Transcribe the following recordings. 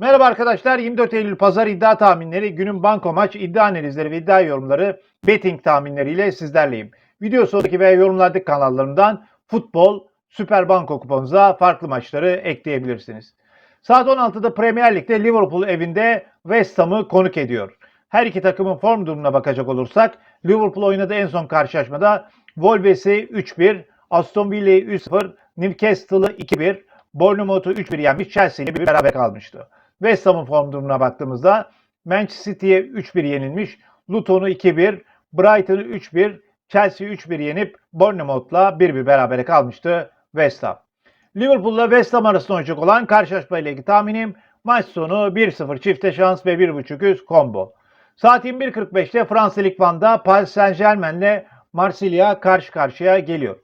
Merhaba arkadaşlar. 24 Eylül Pazar iddia tahminleri, günün banko maç, iddia analizleri ve iddia yorumları, betting tahminleriyle sizlerleyim. Video sonraki veya yorumlardaki kanallarımdan futbol, süper banko kuponunuza farklı maçları ekleyebilirsiniz. Saat 16'da Premier Lig'de Liverpool evinde West Ham'ı konuk ediyor. Her iki takımın form durumuna bakacak olursak Liverpool oynadığı en son karşılaşmada Wolves'i 3-1, Aston Villa'yı 3-0, Newcastle'ı 2-1, Bournemouth'u 3-1 yenmiş Chelsea ile bir beraber kalmıştı. West Ham'ın form durumuna baktığımızda Manchester City'ye 3-1 yenilmiş, Luton'u 2-1, Brighton'u 3-1, Chelsea'yi 3-1 yenip Bournemouth'la 1-1 berabere kalmıştı West Ham. Liverpool'la West Ham arasında oynayacak olan karşılaşma ile ilgili tahminim maç sonu 1-0 çifte şans ve 1.5 üst combo. Saat 21.45'te Fransa Lig 1'da Paris Saint Germain'le Marsilya karşı karşıya geliyor.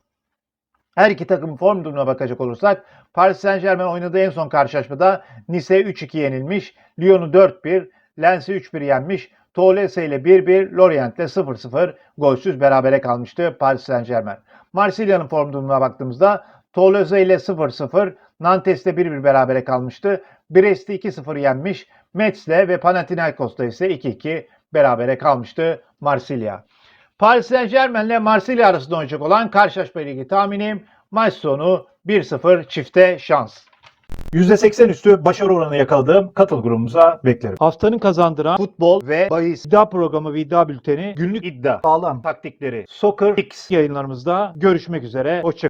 Her iki takımın form durumuna bakacak olursak Paris Saint Germain oynadığı en son karşılaşmada Nice 3-2 yenilmiş, Lyon'u 4-1, Lens'i 3-1 yenmiş, Toulouse ile 1-1, Lorient'le 0-0 golsüz berabere kalmıştı Paris Saint Germain. Marsilya'nın form durumuna baktığımızda Toulouse ile 0-0, Nantes'te 1-1 berabere kalmıştı. Brest'i 2-0 yenmiş, Metz'le ve Panathinaikos'ta ise 2-2 berabere kalmıştı Marsilya. Paris Saint Germain ile Marsilya arasında oynayacak olan karşılaşma ile ilgili tahminim maç sonu 1-0 çifte şans. %80 üstü başarı oranı yakaladığım katıl grubumuza beklerim. Haftanın kazandıran futbol ve bahis iddia programı ve iddia bülteni günlük iddia Sağlam. taktikleri Soccer X yayınlarımızda görüşmek üzere. Hoşçakalın.